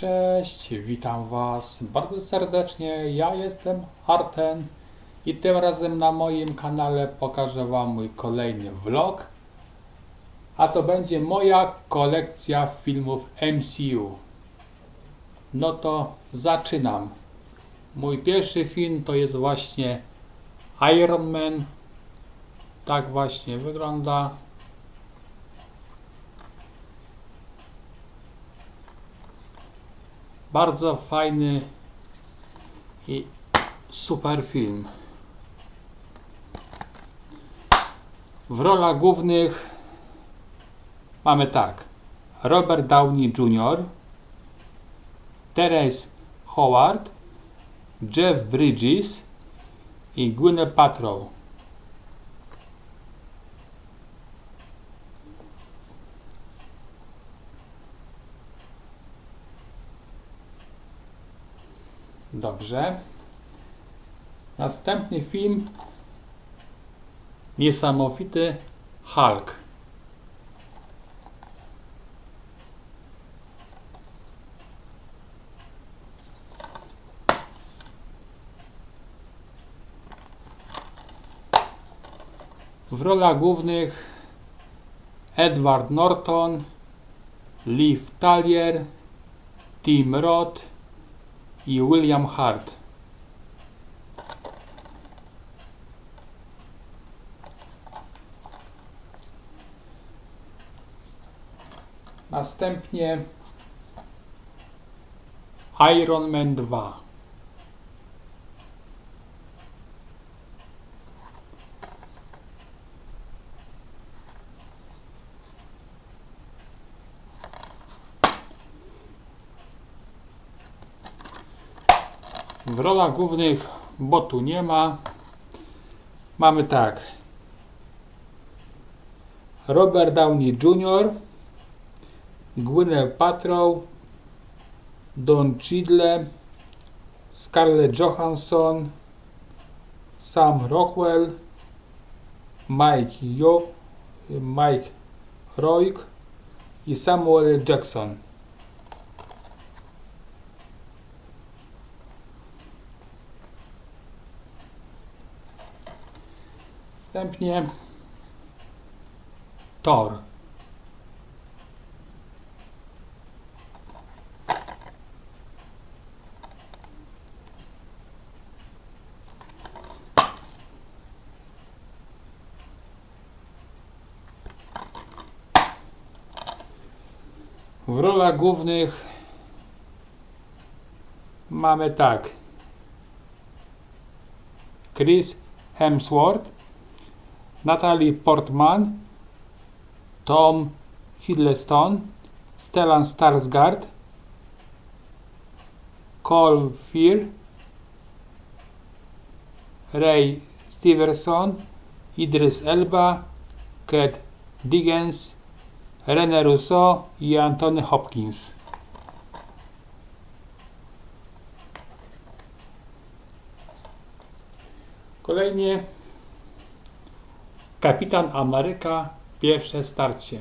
Cześć, witam Was bardzo serdecznie. Ja jestem Arten i tym razem na moim kanale pokażę Wam mój kolejny vlog. A to będzie moja kolekcja filmów MCU. No to zaczynam. Mój pierwszy film to jest właśnie Iron Man. Tak właśnie wygląda. Bardzo fajny i super film. W rolach głównych mamy tak: Robert Downey Jr., Terence Howard, Jeff Bridges i Gwyneth Paltrow. Dobrze. Następny film. Niesamowity Hulk. W rolach głównych Edward Norton, Liv Talier, Tim Roth i William Hart. Następnie Iron Man 2. W rolach głównych, bo tu nie ma, mamy tak. Robert Downey Jr., Gwyneth Paltrow, Don Cheadle, Scarlett Johansson, Sam Rockwell, Mike Jo, Mike Royk i Samuel Jackson. Następnie Thor. W rolach głównych mamy tak Chris Hemsworth, Natalie Portman, Tom Hiddleston, Stellan Skarsgård, Cole Fear, Ray Stevenson, Idris Elba, Kat Diggins, René Russo i Anthony Hopkins. Kolejnie Kapitan Ameryka pierwsze starcie.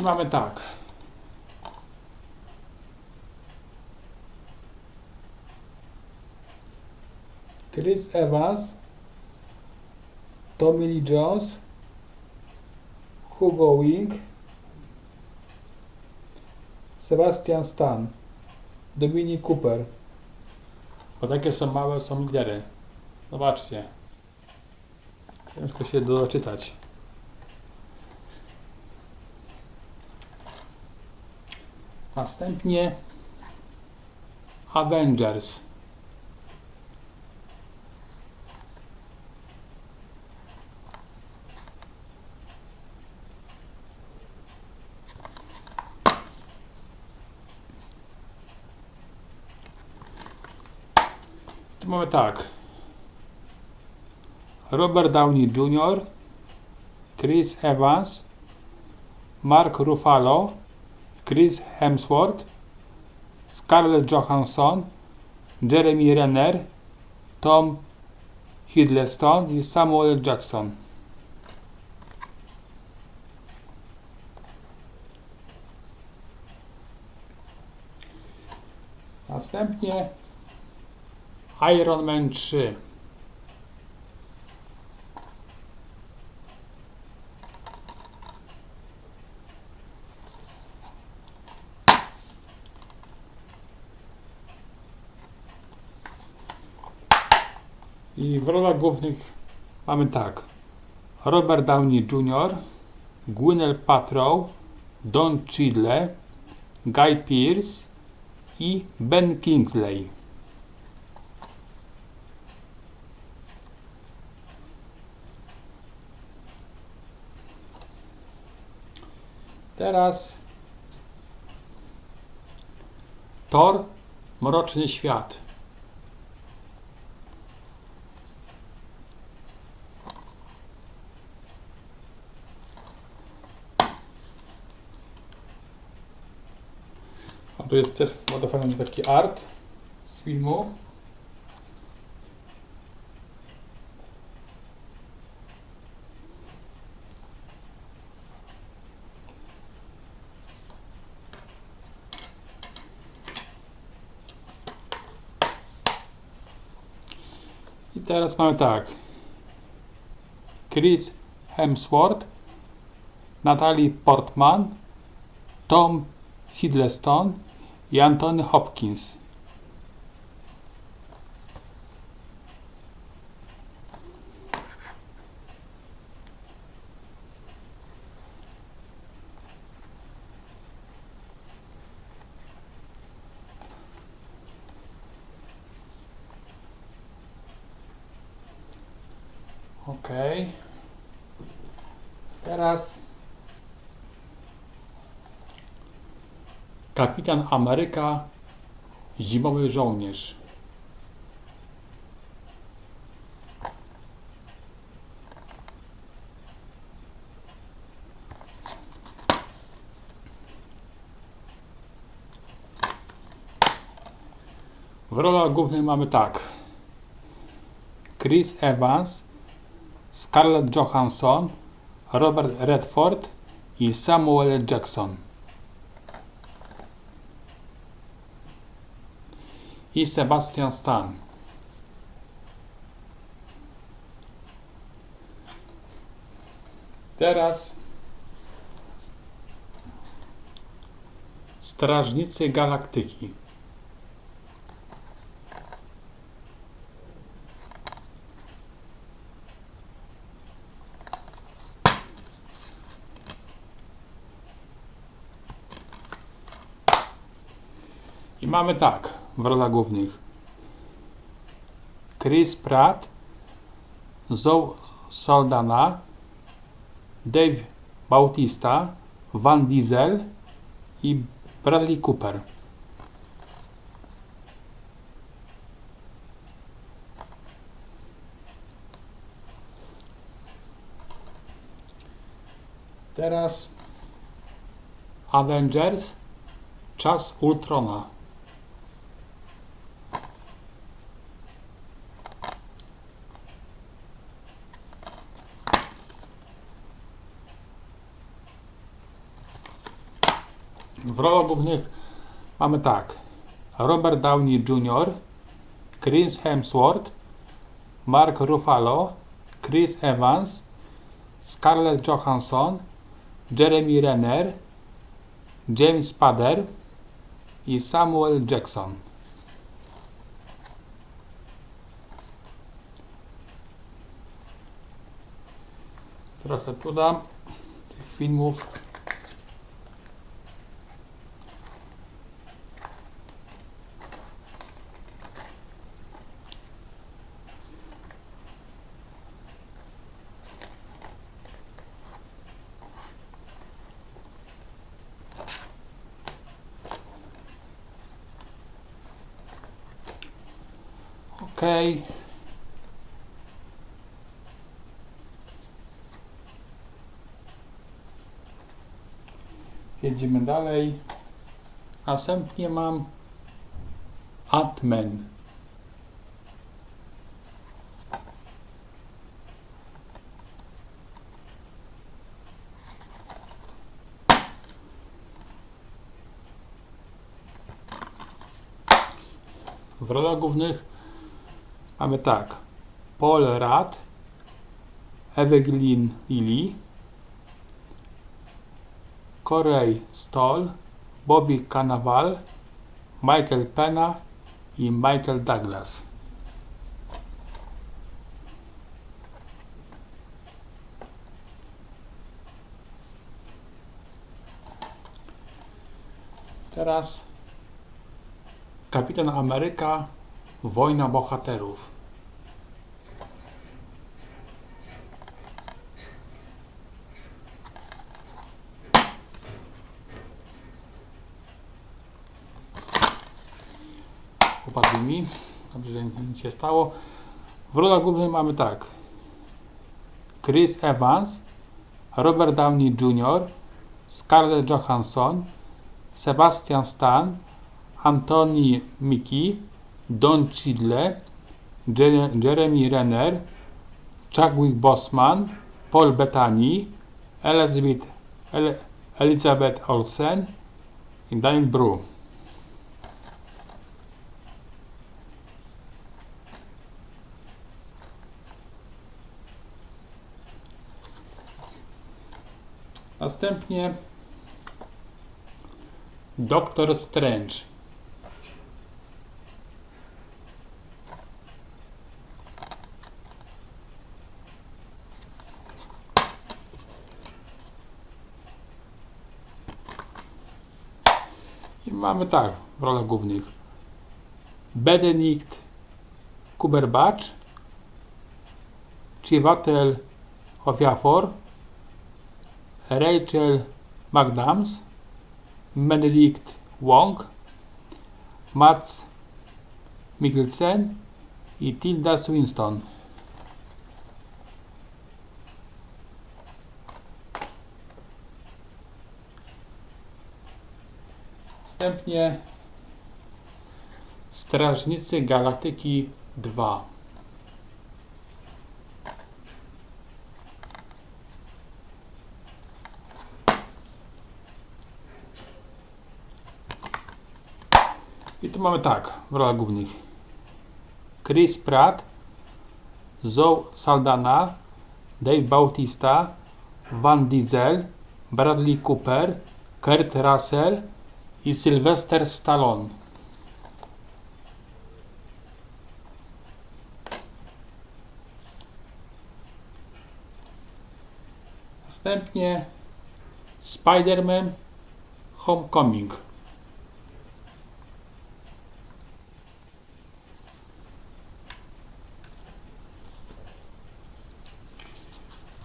I mamy tak. Chris Evans, Tommy Lee Jones, Hugo Wing, Sebastian Stan, Dominic Cooper. Bo takie są małe, są lidery. Zobaczcie. Ciężko się doczytać. Następnie Avengers. Tak. Robert Downey Jr., Chris Evans, Mark Ruffalo, Chris Hemsworth, Scarlett Johansson, Jeremy Renner, Tom Hiddleston i Samuel Jackson. Następnie Iron Man 3. I w rolach głównych mamy tak. Robert Downey Jr., Gwyneth Paltrow, Don Cheadle, Guy Pearce i Ben Kingsley. Teraz Thor, Mroczny Świat. A tu jest też modowany taki art z filmu. Teraz mamy tak. Chris Hemsworth, Natalie Portman, Tom Hiddleston i Anthony Hopkins. Okej. Teraz Kapitan Ameryka Zimowy żołnierz. W rolach głównych mamy tak. Chris Evans, Scarlett Johansson, Robert Redford i Samuel Jackson. i Sebastian Stan. Teraz Strażnicy Galaktyki. Mamy tak w rolach głównych. Chris Pratt, Zoe Saldana, Dave Bautista, Van Diesel i Bradley Cooper. Teraz Avengers Czas Ultrona. W rolach głównych mamy tak. Robert Downey Jr., Chris Hemsworth, Mark Ruffalo, Chris Evans, Scarlett Johansson, Jeremy Renner, James Spader i Samuel Jackson. Trochę tu dam tych filmów. Jedziemy dalej. Następnie mam Ant-Man. W rolach głównych mamy tak Paul Rudd, Evangeline Lilly, Corey Stoll, Bobby Cannavale, Michael Pena i Michael Douglas. Teraz Kapitan Ameryka Wojna Bohaterów. Upadł mi. Dobrze, że nic się stało. W rolach głównych mamy tak. Chris Evans, Robert Downey Jr., Scarlett Johansson, Sebastian Stan, Anthony Mackie, Don Cheadle, Je- Jeremy Renner, Chadwick Boseman, Paul Bettany, Elizabeth, El- Elizabeth Olsen i Daniel Bru. Następnie Doktor Strange. Mamy tak w rolach głównych Benedict Cumberbatch, Chiwetel Ejiofor, Rachel McAdams, Benedict Wong, Mats Mikkelsen i Tilda Swinton. Następnie Strażnicy Galaktyki 2. I tu mamy tak, w rolach głównych. Chris Pratt, Zoe Saldana, Dave Bautista, Van Diesel, Bradley Cooper, Kurt Russell i Sylvester Stallone. Następnie Spider-Man Homecoming.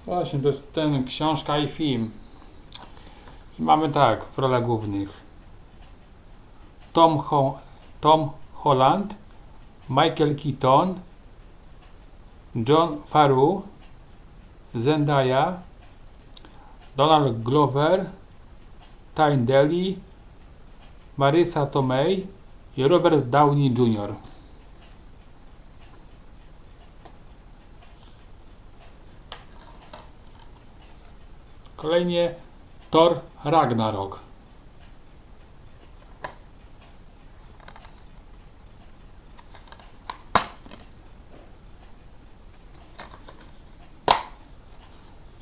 Właśnie, to jest ten książka i film. I mamy tak, w rolach głównych. Tom, Ho Tom Holland, Michael Keaton, John Farrow, Zendaya, Donald Glover, Tyne Daly, Marisa Tomei i Robert Downey Jr. Kolejnie Thor Ragnarok.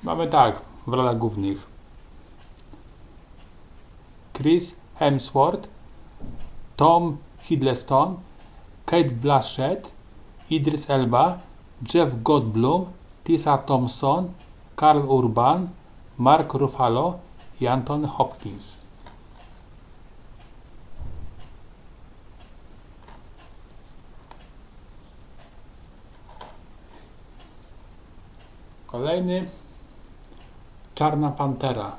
Mamy tak w rolach głównych Chris Hemsworth, Tom Hiddleston, Kate Blanchett, Idris Elba, Jeff Goldblum, Tessa Thompson, Karl Urban, Mark Ruffalo i Anthony Hopkins. Kolejny Czarna Pantera.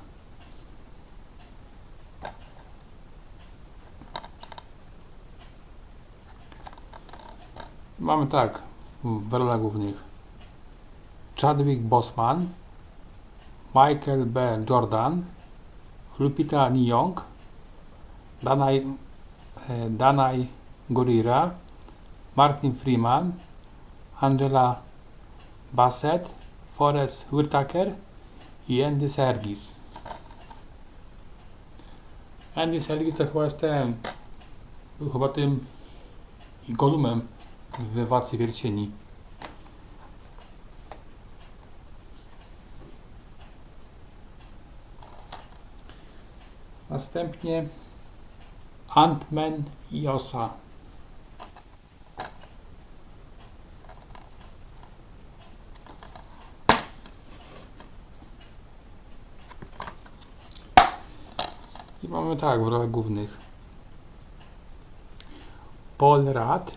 Mamy tak w rolach głównych Chadwick Boseman, Michael B. Jordan, Lupita Nyong, Danai, e, Danai Gurira, Martin Freeman, Angela Bassett, Forrest Whitaker i Andy Serkis. Andy Serkis to chyba jest ten, był chyba tym Golumem w Władcy Pierścieni. Następnie Ant-Man i Osa. Mamy tak w rolach głównych Paul Rudd,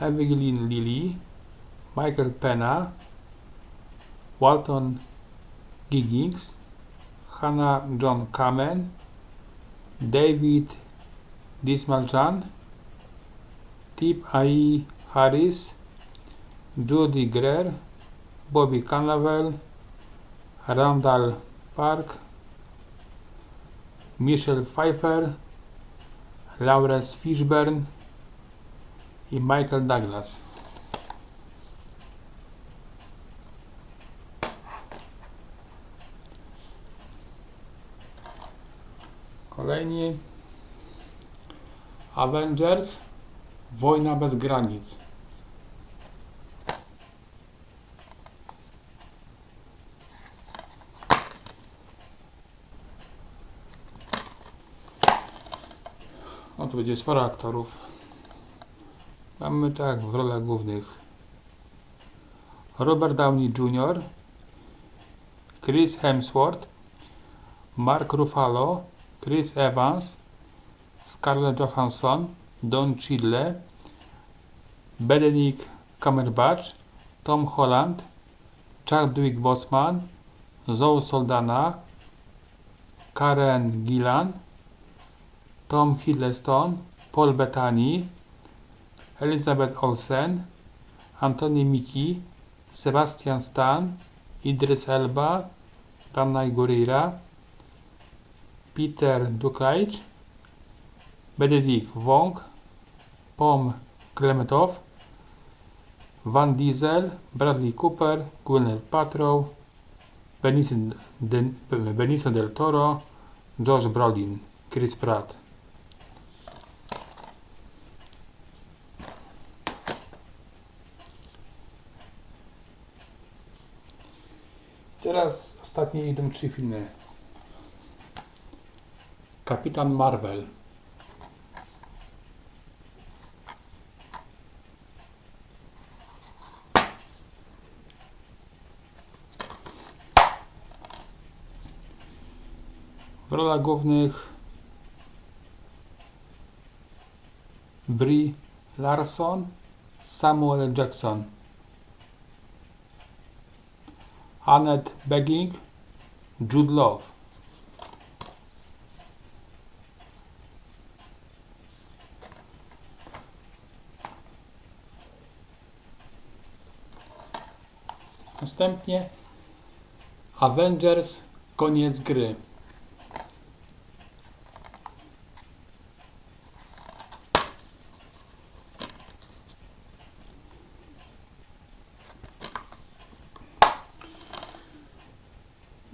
Evelyn Lilly, Michael Pena, Walton Giggins, Hannah John Kamen, David Dismaljan, Tip A.E. Harris, Judy Greer, Bobby Cannavale, Randall Park, Michelle Pfeiffer, Lawrence Fishburne i Michael Douglas. Kolejni Avengers Wojna bez granic. Będzie sporo aktorów. Mamy tak w rolach głównych Robert Downey Jr., Chris Hemsworth, Mark Ruffalo, Chris Evans, Scarlett Johansson, Don Cheadle, Benedict Cumberbatch, Tom Holland, Chadwick Boseman, Zoe Soldana, Karen Gillan, Tom Hiddleston, Paul Bettany, Elizabeth Olsen, Anthony Mackie, Sebastian Stan, Idris Elba, Ranai Gurira, Peter Dinklage, Benedict Wong, Pom Klementow, Van Diesel, Bradley Cooper, Gwyneth Paltrow, Benicio del Toro, Josh Brolin, Chris Pratt. Teraz ostatnie idą trzy filmy. Kapitan Marvel. W rolach głównych Brie Larson, Samuel Jackson, Annette Begging, Jude Love. Następnie Avengers koniec gry.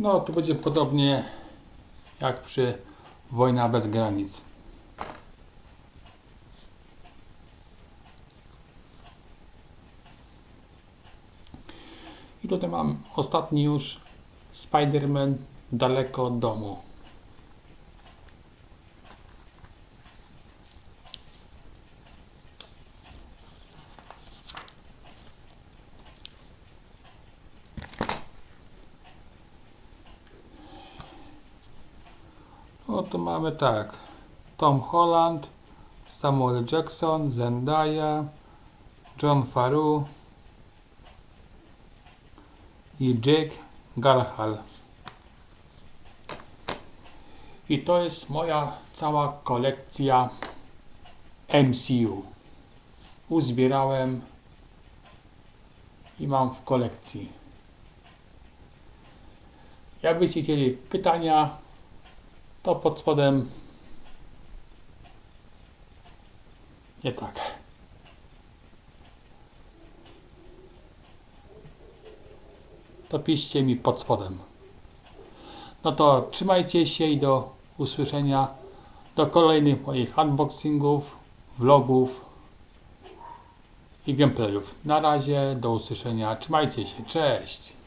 No, to będzie podobnie jak przy Wojna bez granic. I tutaj mam ostatni już Spider-Man daleko od domu. No to mamy tak. Tom Holland, Samuel Jackson, Zendaya, John Farru i Jake Gyllenhaal. I to jest moja cała kolekcja MCU. Uzbierałem i mam w kolekcji. Jakbyście chcieli pytania, to pod spodem Nie tak. To piszcie mi pod spodem. No to trzymajcie się i do usłyszenia do kolejnych moich unboxingów, vlogów i gameplayów. Na razie, do usłyszenia. Trzymajcie się. Cześć!